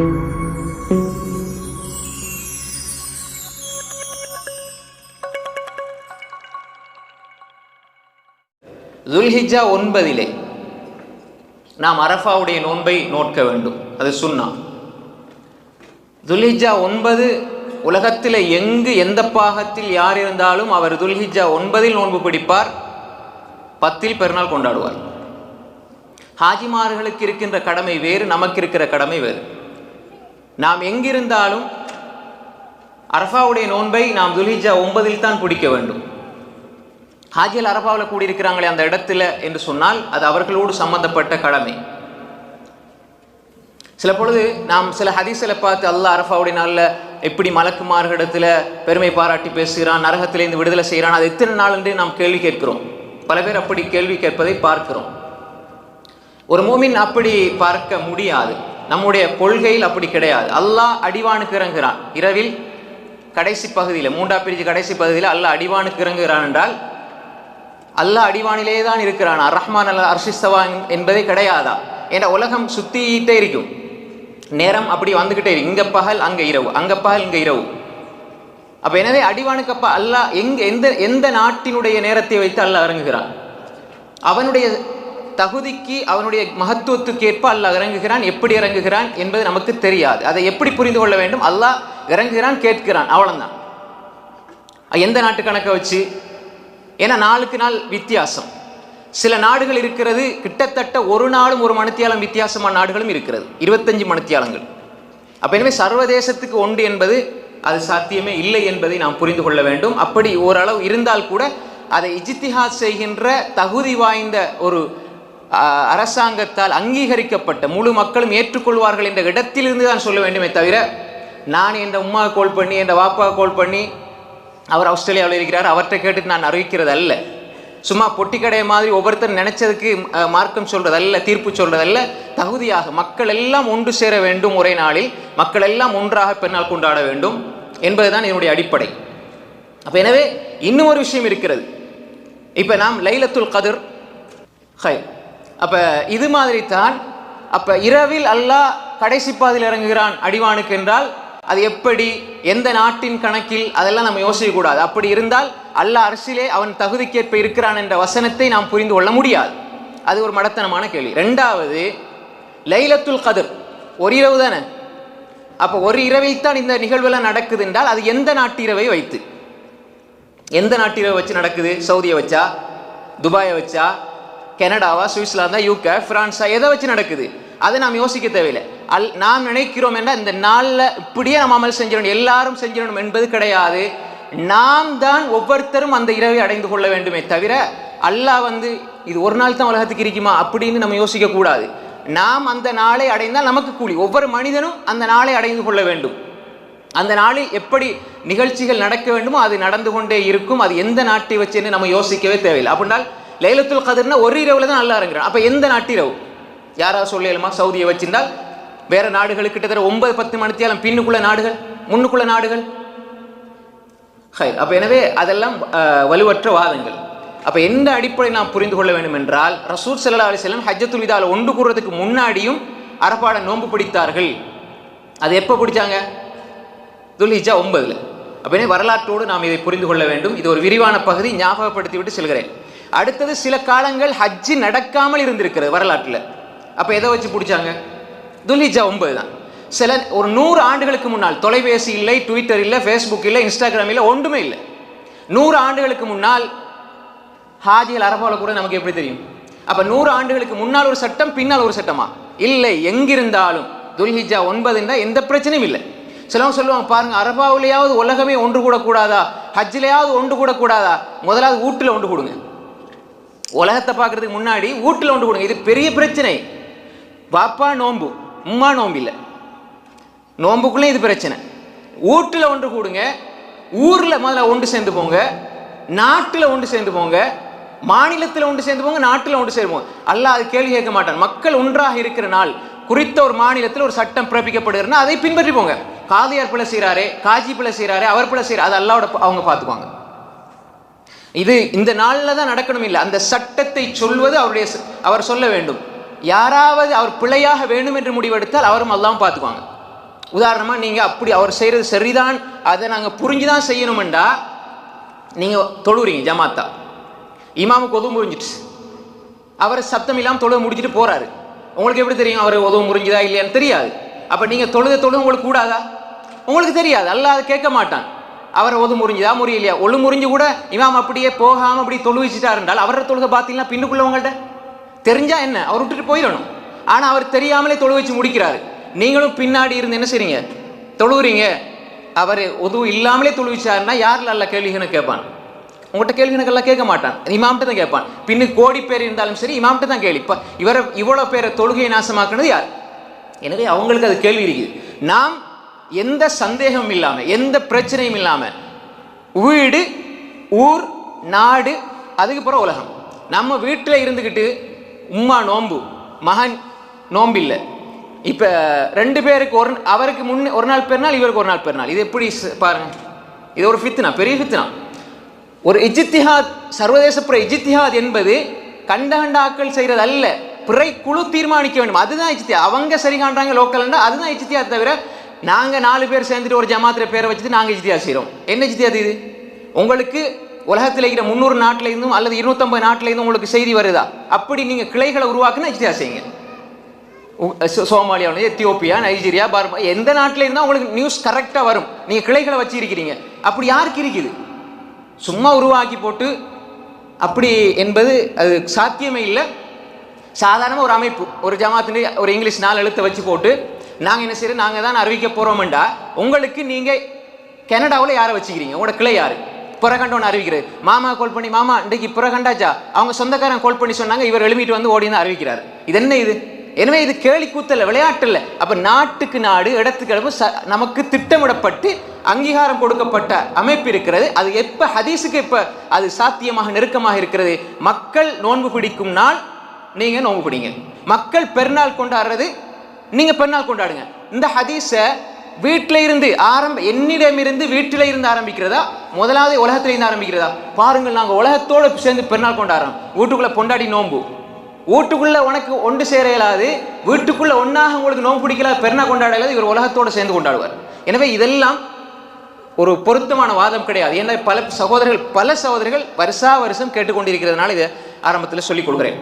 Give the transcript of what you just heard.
துல்ஹிஜா ஒன்பதிலே நாம் அரஃபாவுடைய நோன்பை நோட்க வேண்டும். அது சுன்னா. துல்ஹிஜா ஒன்பது உலகத்தில் எங்கு எந்த பாகத்தில் யார் இருந்தாலும் அவர் துல்ஹிஜா ஒன்பதில் நோன்பு பிடிப்பார் பத்தில் பெருநாள் கொண்டாடுவார். ஹாஜிமார்களுக்கு இருக்கின்ற கடமை வேறு நமக்கு இருக்கிற கடமை வேறு. நாம் எங்கிருந்தாலும் அரஃபாவுடைய நோன்பை நாம் துலிஜா ஒன்பதில் தான் பிடிக்க வேண்டும். ஹாஜியல் அரபாவில் கூடியிருக்கிறாங்களே அந்த இடத்துல என்று சொன்னால் அது அவர்களோடு சம்பந்தப்பட்ட கடமை. சில பொழுது நாம் சில ஹதீஸில் பார்த்து அல்லாஹ் அரஃபாவுடைய நாளில் எப்படி மலக்குமார்களிடத்தில் பெருமை பாராட்டி பேசுகிறான் நரகத்திலேருந்து விடுதலை செய்கிறான் அது எத்தனை நாள் என்று நாம் கேள்வி கேட்கிறோம். பல பேர் அப்படி கேள்வி கேட்பதை பார்க்கிறோம். ஒரு மூமின் அப்படி பார்க்க முடியாது. நம்முடைய கொள்கையில் அப்படி கிடையாது. அல்லாஹ் அடிவானுக்கு இறங்குகிறான். இரவில் கடைசி பகுதியில் மூண்டா பிரிஞ்சு கடைசி பகுதியில் அல்லாஹ் அடிவானுக்கு இறங்குகிறான் என்றால் அல்லாஹ் அடிவானிலே தான் இருக்கிறான் ரஹ்மான் அல்ல அர்ஷிஸ்தவா என்பதே கிடையாதா? ஏன்னா உலகம் சுத்திட்டே இருக்கும். நேரம் அப்படி வந்துக்கிட்டே இருக்கு. இங்க பகல் அங்க இரவு. அங்க பகல் இங்க இரவு. அப்ப எனவே அடிவானுக்கப்பா அல்லாஹ் எங்க எந்த எந்த நாட்டினுடைய நேரத்தை வைத்து அல்லாஹ் இறங்குகிறான்? அவனுடைய தகுதிக்கு அவனுடைய மகத்துவத்துக்கு ஏற்ப அல்லாஹ் இறங்குகிறான் எப்படி இறங்குகிறான் என்பது நமக்கு தெரியாது. அதை எப்படி புரிந்து கொள்ள வேண்டும்? அல்லாஹ் இறங்குகிறான் கேட்கிறான். அவ்வளோதான் எந்த நாட்டு கணக்கை வச்சு? ஏன்னா நாளுக்கு நாள் வித்தியாசம். சில நாடுகள் இருக்கிறது கிட்டத்தட்ட ஒரு நாளும் ஒரு மணித்தியாலம் வித்தியாசமான நாடுகளும் இருக்கிறது. இருபத்தஞ்சு மணித்தியாலங்கள். அப்போ எனவே சர்வதேசத்துக்கு ஒன்று என்பது அது சாத்தியமே இல்லை என்பதை நாம் புரிந்து கொள்ள வேண்டும். அப்படி ஓரளவு இருந்தால் கூட அதை இஜித்திஹாஸ் செய்கின்ற தகுதி வாய்ந்த ஒரு அரசாங்கத்தால் அங்கீகரிக்கப்பட்ட முழு மக்களும் ஏற்றுக்கொள்வார்கள் என்ற இடத்திலிருந்து தான் சொல்ல வேண்டுமே தவிர நான் என் உமா கோல் பண்ணி என் வாப்பா கோல் பண்ணி அவர் ஆஸ்திரேலியாவில் இருக்கிறார் அவர்கிட்ட கேட்டு நான் அறிவிக்கிறது அல்ல சும்மா பொட்டி கடையை மாதிரி ஒவ்வொருத்தர் நினைச்சதுக்கு மார்க்கம் சொல்றதல்ல தீர்ப்பு சொல்றதல்ல தகுதியாக மக்கள் எல்லாம் ஒன்று சேர வேண்டும் ஒரே நாளில் மக்கள் எல்லாம் ஒன்றாக பெண்ணால் கொண்டாட வேண்டும் என்பதுதான் என்னுடைய அடிப்படை. அப்ப எனவே இன்னும் ஒரு விஷயம் இருக்கிறது. இப்ப நாம் லைலத்துல் கதிர் ஹை அப்போ இது மாதிரி தான் அப்போ இரவில் அல்லாஹ் கடைசி பாதையில் இறங்குகிறான் அடிவானுக்கு என்றால் அது எப்படி எந்த நாட்டின் கணக்கில் அதெல்லாம் நம்ம யோசிக்கக்கூடாது அப்படி இருந்தால் அல்லாஹ் அரசியலே அவன் தகுதிக்கேற்ப இருக்கிறான் என்ற வசனத்தை நாம் புரிந்து கொள்ள முடியாது. அது ஒரு மடத்தனமான கேள்வி. ரெண்டாவது லைலத்துல் கதிர். ஒரு இரவு தானே? அப்போ ஒரு இரவில் தான் இந்த நிகழ்வெல்லாம் நடக்குது என்றால் அது எந்த நாட்டு இரவை வைத்து? எந்த நாட்டு இரவை வச்சு நடக்குது? சவுதியை வச்சா? துபாயை வச்சா? கனடாவா சுவிட்சர்லாந்தா யூகே பிரான்ஸா எதை வச்சு நடக்குது? அதை நாம் யோசிக்க தேவையில்லை. அல் நாம் நினைக்கிறோம் என்ற இந்த நாளில் இப்படியே நம்ம அமல் செஞ்சிடணும் எல்லாரும் செஞ்சிடணும் என்பது கிடையாது. நாம் தான் ஒவ்வொருத்தரும் அந்த இரவை அடைந்து கொள்ள வேண்டுமே தவிர அல்லாஹ் வந்து இது ஒரு நாள் தான் உலகத்துக்கு இருக்குமா? அப்படின்னு நம்ம யோசிக்கக்கூடாது நாம் அந்த நாளை அடைந்தால் நமக்கு கூலி. ஒவ்வொரு மனிதனும் அந்த நாளை அடைந்து கொள்ள வேண்டும். அந்த நாளில் எப்படி நிகழ்ச்சிகள் நடக்க வேண்டுமோ அது நடந்து கொண்டே இருக்கும். அது எந்த நாட்டை வச்சுன்னு நம்ம யோசிக்கவே தேவையில்லை. அப்படின்னால் லைலத்துல் கதிர்னா ஒரு இரவுல தான் நல்லா இறங்குறான். அப்போ எந்த நாட்டிரவு? யாராவது சொல்லலுமா சவுதியை வச்சிருந்தால் வேற நாடுகள் கிட்டத்தட்ட ஒன்பது பத்து மணித்தியாலம் பின்னுக்குள்ள நாடுகள் முன்னுக்குள்ள நாடுகள். ஹை அப்போ எனவே அதெல்லாம் வலுவற்ற வாதங்கள். அப்போ எந்த அடிப்படை நாம் புரிந்து கொள்ள வேண்டும் என்றால் ரசூர் சல்லா அலிஸ்லாம் ஹஜ்ஜத்துல் இதால் ஒன்று கூறுறதுக்கு முன்னாடியும் அரப்பாட நோன்பு பிடித்தார்கள். அது எப்போ பிடிச்சாங்க? துல்ஹிஜா ஒன்பதில். அப்படின்னே வரலாற்றோடு நாம் இதை புரிந்து கொள்ள வேண்டும். இது ஒரு விரிவான பகுதி. ஞாபகப்படுத்தி விட்டு செல்கிறேன். அடுத்தது சில காலங்கள் ஹஜ்ஜி நடக்காமல் இருந்திருக்கிறது வரலாற்றில். அப்போ எதை வச்சு பிடிச்சாங்க? துல்ஹிஜா ஒன்பது தான். சில ஒரு நூறு ஆண்டுகளுக்கு முன்னால் தொலைபேசி இல்லை ட்விட்டர் இல்லை ஃபேஸ்புக் இல்லை இன்ஸ்டாகிராம் இல்லை ஒன்றுமே இல்லை. நூறு ஆண்டுகளுக்கு முன்னால் ஹாஜிகள் அரபாவில் கூட நமக்கு எப்படி தெரியும்? அப்போ நூறு ஆண்டுகளுக்கு முன்னால் ஒரு சட்டம் பின்னால் ஒரு சட்டமா? இல்லை எங்கிருந்தாலும். துல்ஹிஜா ஒன்பதுன்னா எந்த பிரச்சனையும் இல்லை. சிலவங்க சொல்லுவாங்க பாருங்க அரபாவிலேயாவது உலகமே ஒன்று கூட கூடாதா ஹஜ்ஜிலேயாவது ஒன்று கூட கூடாதா முதலாவது வீட்டில் ஒன்று கொடுங்க. உலகத்தை பார்க்கறதுக்கு முன்னாடி வீட்டில் ஒன்று கொடுங்க. இது பெரிய பிரச்சனை. பாப்பா நோம்பு. உம்மா நோம்பு இல்லை. நோம்புக்குள்ளே இது பிரச்சனை. வீட்டில் ஒன்று கூடுங்க. ஊரில் முதல்ல ஒன்று சேர்ந்து போங்க. நாட்டில் ஒன்று சேர்ந்து போங்க. மாநிலத்தில் ஒன்று சேர்ந்து போங்க நாட்டில் ஒன்று சேர்ந்து போங்க. அல்ல அது கேள்வி கேட்க மாட்டான். மக்கள் ஒன்றாக இருக்கிற நாள் குறித்த ஒரு மாநிலத்தில் ஒரு சட்டம் பிறப்பிக்கப்படுகிறதுனா அதை பின்பற்றி போங்க. காதியார் பிள்ளை செய்கிறாரே காஜி பிள்ளை செய்கிறாரே அவர் பிள்ளை செய்கிறார் அது அல்லாவோட அவங்க பார்த்துக்குவாங்க. இது இந்த நாளில் தான் நடக்கணும் இல்லை அந்த சட்டத்தை சொல்வது அவருடைய அவர் சொல்ல வேண்டும். யாராவது அவர் பிழையாக வேண்டும் என்று முடிவெடுத்தால் அவரும் அல்லாம் பார்த்துக்குவாங்க. உதாரணமாக நீங்கள் அப்படி அவர் செய்கிறது சரிதான் அதை நாங்கள் புரிஞ்சு தான் செய்யணுமெண்டா நீங்கள் தொழுறீங்க ஜமாத்தா. இமாமுக்கு உதவு முறிஞ்சிட்டு அவர் சத்தம் இல்லாமல் தொழுவை முடிச்சுட்டு போகிறாரு உங்களுக்கு எப்படி தெரியும் அவர் உதவு முறிஞ்சுதா இல்லையான்னு தெரியாது. அப்போ நீங்கள் தொழுத தொழுது உங்களுக்கு கூடாதா? உங்களுக்கு தெரியாது. அல்ல அதை கேட்க மாட்டான். அவர் ஒது முறிஞ்சுதா முறியலையா? ஒழு முறிஞ்சு கூட இமாம் அப்படியே போகாம அப்படி தொழுவிச்சுட்டா இருந்தால் அவரை தொழுக பார்த்தீங்கன்னா பின்னுக்குள்ளவங்கள்ட்ட தெரிஞ்சா என்ன? அவர் விட்டுட்டு போயிடணும். ஆனா அவர் தெரியாமலே தொழு வச்சு முடிக்கிறாரு. நீங்களும் பின்னாடி இருந்து என்ன செய்றீங்க? தொழுவுறீங்க. அவர் உதவு இல்லாமலே தொழுவிச்சாருன்னா யாரில் அல்ல கேள்விகன்னு கேட்பான்? உங்கள்கிட்ட கேள்விகளுக்கெல்லாம் கேட்க மாட்டான். இமாம்கிட்ட தான் கேட்பான். பின்னு கோடி பேர் இருந்தாலும் சரி இமாம்கிட்ட தான் கேள்வி. இப்போ இவரை இவ்வளோ பேரை தொழுகையை நாசமாக்குனது யார்? எனவே அவங்களுக்கு அது கேள்வி இருக்குது. நாம் எந்த சந்தேகமும் இல்லாமல் எந்த பிரச்சனையும் இல்லாமல் வீடு ஊர் நாடு அதுக்கப்புறம் உலகம். நம்ம வீட்டில் இருந்துக்கிட்டு உம்மா நோம்பு மகன் நோம்பு இல்லை இப்போ ரெண்டு பேருக்கு ஒரு அவருக்கு முன்னே ஒரு நாள் பெருநாள் இவருக்கு ஒரு நாள் பெருநாள் இது எப்படி பாருங்க. இது ஒரு ஃபித்னா பெரிய ஃபித்னா. ஒரு இஜித்திஹாத் சர்வதேச புற இஜித்திஹாத் என்பது கண்டகண்டாக்கள் செய்கிறது அல்ல பிறை குழு தீர்மானிக்க வேண்டும். அதுதான் இஜித்தியா அவங்க சரி காண்றாங்க லோக்கல்னா அதுதான் இஜித்தியா தவிர நாங்கள் நாலு பேர் சேர்ந்துட்டு ஒரு ஜமாத்துல பேரை வச்சுட்டு நாங்கள் இஜ்தியா செய்கிறோம் என்ன இஜ்தியா இது உங்களுக்கு உலகத்தில் இருக்கிற முந்நூறு நாட்டிலேருந்தும் அல்லது இருநூத்தம்பது நாட்டில இருந்தும் உங்களுக்கு செய்தி வருதா? அப்படி நீங்கள் கிளைகளை உருவாக்குனா இஜ்தியா செய்யுங்க. உ- சோமாலியா எத்தியோப்பியா நைஜீரியா பர்மா எந்த நாட்டில் இருந்தால் உங்களுக்கு நியூஸ் கரெக்டாக வரும். நீங்கள் கிளைகளை வச்சிருக்கிறீங்க. அப்படி யாருக்கு இருக்குது? சும்மா உருவாக்கி போட்டு அப்படி என்பது அது சாத்தியமே இல்லை. சாதாரணமாக ஒரு அமைப்பு ஒரு ஜமாத்தின் ஒரு இங்கிலீஷ் நாலு எழுத்தை வச்சு போட்டு நாங்கள் என்ன செய்யறோம் நாங்கள் தான் அறிவிக்க போகிறோம்டா உங்களுக்கு நீங்கள் கனடாவில் யாரை வச்சுக்கிறீங்க? உங்களோட கிளை யாரு? புறகண்டோன்னு அறிவிக்கிறது. மாமா கால் பண்ணி மாமா இன்றைக்கு புறகண்டாச்சா அவங்க சொந்தக்காரன் கால் பண்ணி சொன்னாங்க இவர் எழுமிட்டு வந்து ஓடி அறிவிக்கிறார். இது என்ன இது? எனவே இது கேலி கூத்தல விளையாட்டு இல்லை. நாட்டுக்கு நாடு இடத்துக்கு ச- நமக்கு திட்டமிடப்பட்டு அங்கீகாரம் கொடுக்கப்பட்ட அமைப்பு இருக்கிறது. அது எப்போ ஹதீஸுக்கு எப்போ அது சாத்தியமாக நெருக்கமாக இருக்கிறது? மக்கள் நோன்பு பிடிக்கும் நாள் நீங்கள் நோன்பு பிடிங்க. மக்கள் பெருநாள் கொண்டாடுறது நீங்கள் பெருநாள் கொண்டாடுங்க. இந்த ஹதீஸை வீட்டில் இருந்து ஆரம்ப என்னிடமிருந்து வீட்டில் இருந்து ஆரம்பிக்கிறதா? முதலாவது உலகத்துல இருந்து ஆரம்பிக்கிறதா? பாருங்கள் நாங்கள் உலகத்தோடு சேர்ந்து பெருநாள் கொண்டாடுறோம். வீட்டுக்குள்ளே பொண்டாடி நோம்பு வீட்டுக்குள்ளே உனக்கு ஒன்று சேர இயலாது. வீட்டுக்குள்ளே ஒன்றாக உங்களுக்கு நோன்பு பிடிக்கல பெருநாள் கொண்டாட இயலாது. இவர் உலகத்தோட சேர்ந்து கொண்டாடுவார். எனவே இதெல்லாம் ஒரு பொருத்தமான வாதம் கிடையாது. ஏன்னா பல சகோதரர்கள் பல சகோதரர்கள் வருஷா வருஷம் கேட்டுக்கொண்டிருக்கிறதுனால இதை ஆரம்பத்தில் சொல்லிக் கொடுக்குறேன்